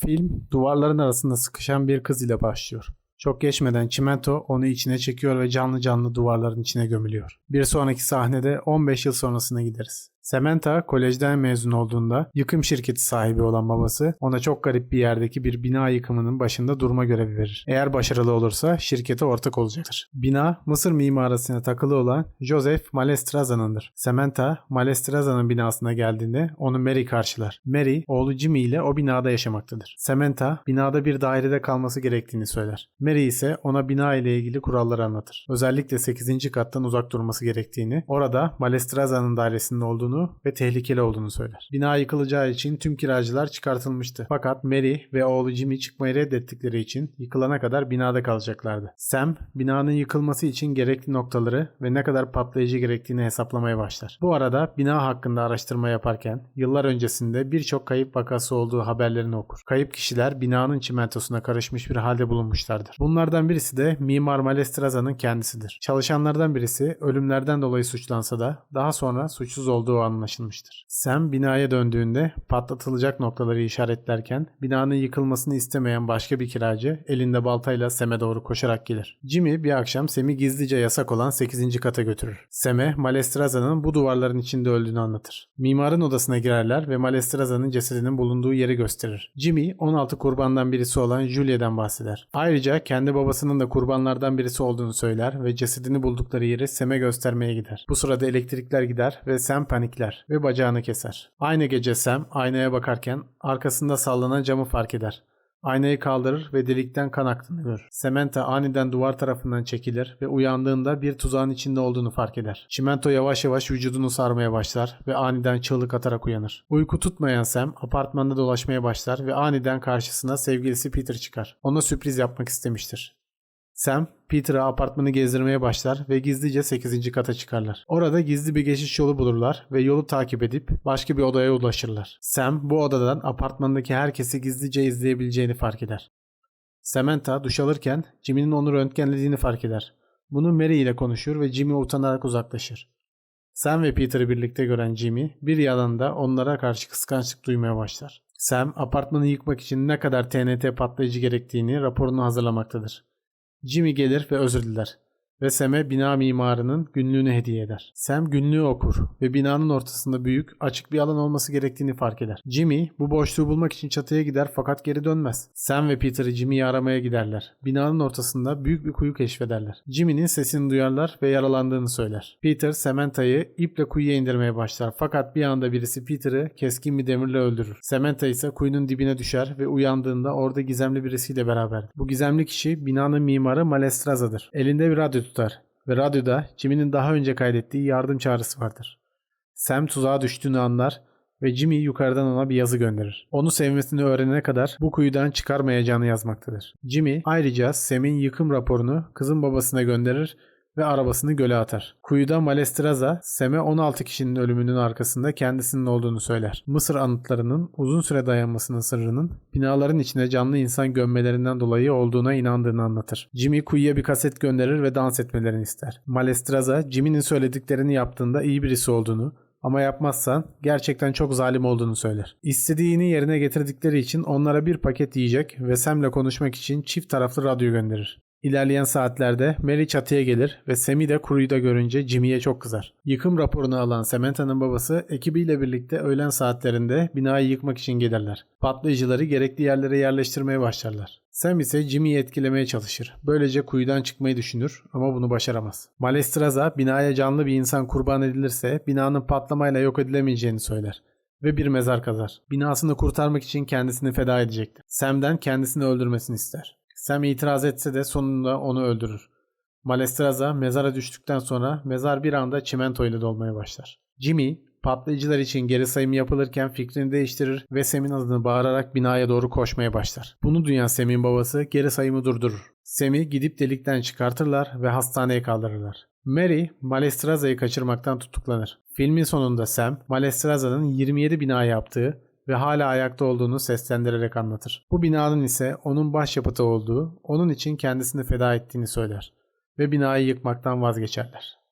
Film duvarların arasında sıkışan bir kız ile başlıyor. Çok geçmeden çimento onu içine çekiyor ve canlı canlı duvarların içine gömülüyor. Bir sonraki sahnede 15 yıl sonrasına gideriz. Samantha kolejden mezun olduğunda yıkım şirketi sahibi olan babası ona çok garip bir yerdeki bir bina yıkımının başında durma görevi verir. Eğer başarılı olursa şirkete ortak olacaktır. Bina Mısır mimarasına takılı olan Joseph Malestraza'nındır. Samantha Malestraza'nın binasına geldiğinde onu Mary karşılar. Mary oğlu Jimmy ile o binada yaşamaktadır. Samantha binada bir dairede kalması gerektiğini söyler. Mary ise ona bina ile ilgili kuralları anlatır. Özellikle 8. kattan uzak durması gerektiğini, orada Malestraza'nın dairesinde olduğunu ve tehlikeli olduğunu söyler. Bina yıkılacağı için tüm kiracılar çıkartılmıştı. Fakat Mary ve oğlu Jimmy çıkmayı reddettikleri için yıkılana kadar binada kalacaklardı. Sam, binanın yıkılması için gerekli noktaları ve ne kadar patlayıcı gerektiğini hesaplamaya başlar. Bu arada bina hakkında araştırma yaparken yıllar öncesinde birçok kayıp vakası olduğu haberlerini okur. Kayıp kişiler binanın çimentosuna karışmış bir halde bulunmuşlardır. Bunlardan birisi de Mimar Malestraza'nın kendisidir. Çalışanlardan birisi ölümlerden dolayı suçlansa da daha sonra suçsuz olduğu anlaşılmıştır. Sam binaya döndüğünde patlatılacak noktaları işaretlerken binanın yıkılmasını istemeyen başka bir kiracı elinde baltayla Sam'e doğru koşarak gelir. Jimmy bir akşam Sam'i gizlice yasak olan 8. kata götürür. Sam'e Malestraza'nın bu duvarların içinde öldüğünü anlatır. Mimarın odasına girerler ve Malestraza'nın cesedinin bulunduğu yeri gösterir. Jimmy 16 kurbandan birisi olan Julia'dan bahseder. Ayrıca kendi babasının da kurbanlardan birisi olduğunu söyler ve cesedini buldukları yeri Sam'e göstermeye gider. Bu sırada elektrikler gider ve Sam panikler ve bacağını keser. Aynı gece Sam aynaya bakarken arkasında sallanan camı fark eder. Aynayı kaldırır ve delikten kan aktığını görür. Samantha aniden duvar tarafından çekilir ve uyandığında bir tuzağın içinde olduğunu fark eder. Çimento yavaş yavaş vücudunu sarmaya başlar ve aniden çığlık atarak uyanır. Uyku tutmayan Sam apartmanda dolaşmaya başlar ve aniden karşısına sevgilisi Peter çıkar. Ona sürpriz yapmak istemiştir. Sam, Peter'a apartmanı gezdirmeye başlar ve gizlice 8. kata çıkarlar. Orada gizli bir geçiş yolu bulurlar ve yolu takip edip başka bir odaya ulaşırlar. Sam bu odadan apartmandaki herkesi gizlice izleyebileceğini fark eder. Samantha duş alırken Jimmy'nin onu röntgenlediğini fark eder. Bunu Mary ile konuşur ve Jimmy utanarak uzaklaşır. Sam ve Peter'ı birlikte gören Jimmy bir yalan da onlara karşı kıskançlık duymaya başlar. Sam apartmanı yıkmak için ne kadar TNT patlayıcı gerektiğini raporunu hazırlamaktadır. Jimmy gelir ve özür diler ve Sam'e bina mimarının günlüğünü hediye eder. Sam günlüğü okur ve binanın ortasında büyük, açık bir alan olması gerektiğini fark eder. Jimmy bu boşluğu bulmak için çatıya gider fakat geri dönmez. Sam ve Peter Jimmy'yi aramaya giderler. Binanın ortasında büyük bir kuyu keşfederler. Jimmy'nin sesini duyarlar ve yaralandığını söyler. Peter Samantha'yı iple kuyuya indirmeye başlar fakat bir anda birisi Peter'ı keskin bir demirle öldürür. Samantha ise kuyunun dibine düşer ve uyandığında orada gizemli birisiyle beraber. Bu gizemli kişi binanın mimarı Malestraza'dır. Elinde bir radyo tutar ve radyoda Jimmy'nin daha önce kaydettiği yardım çağrısı vardır. Sam tuzağa düştüğünü anlar ve Jimmy yukarıdan ona bir yazı gönderir. Onu sevmesini öğrenene kadar bu kuyudan çıkarmayacağını yazmaktadır. Jimmy ayrıca Sam'in yıkım raporunu kızın babasına gönderir ve arabasını göle atar. Kuyuda Malestraza, Sem'e 16 kişinin ölümünün arkasında kendisinin olduğunu söyler. Mısır anıtlarının uzun süre dayanmasının sırrının binaların içine canlı insan gömmelerinden dolayı olduğuna inandığını anlatır. Jimmy kuyuya bir kaset gönderir ve dans etmelerini ister. Malestraza, Jimmy'nin söylediklerini yaptığında iyi birisi olduğunu, ama yapmazsan gerçekten çok zalim olduğunu söyler. İstediğini yerine getirdikleri için onlara bir paket yiyecek ve Sam'le konuşmak için çift taraflı radyo gönderir. İlerleyen saatlerde Mary çatıya gelir ve Sam'i de kuruyda görünce Jimmy'ye çok kızar. Yıkım raporunu alan Samantha'nın babası ekibiyle birlikte öğlen saatlerinde binayı yıkmak için gelirler. Patlayıcıları gerekli yerlere yerleştirmeye başlarlar. Sam ise Jimmy'yi etkilemeye çalışır. Böylece kuyudan çıkmayı düşünür ama bunu başaramaz. Malestraza binaya canlı bir insan kurban edilirse binanın patlamayla yok edilemeyeceğini söyler ve bir mezar kazar. Binasını kurtarmak için kendisini feda edecektir. Sam'den kendisini öldürmesini ister. Sam itiraz etse de sonunda onu öldürür. Malestraza mezara düştükten sonra mezar bir anda çimento ile dolmaya başlar. Jimmy patlayıcılar için geri sayım yapılırken fikrini değiştirir ve Sam'in adını bağırarak binaya doğru koşmaya başlar. Bunu duyan Sam'in babası geri sayımı durdurur. Sam'i gidip delikten çıkartırlar ve hastaneye kaldırırlar. Mary, Malestraza'yı kaçırmaktan tutuklanır. Filmin sonunda Sam, Malestraza'nın 27 bina yaptığı ve hala ayakta olduğunu seslendirerek anlatır. Bu binanın ise onun başyapıtı olduğu, onun için kendisini feda ettiğini söyler ve binayı yıkmaktan vazgeçerler.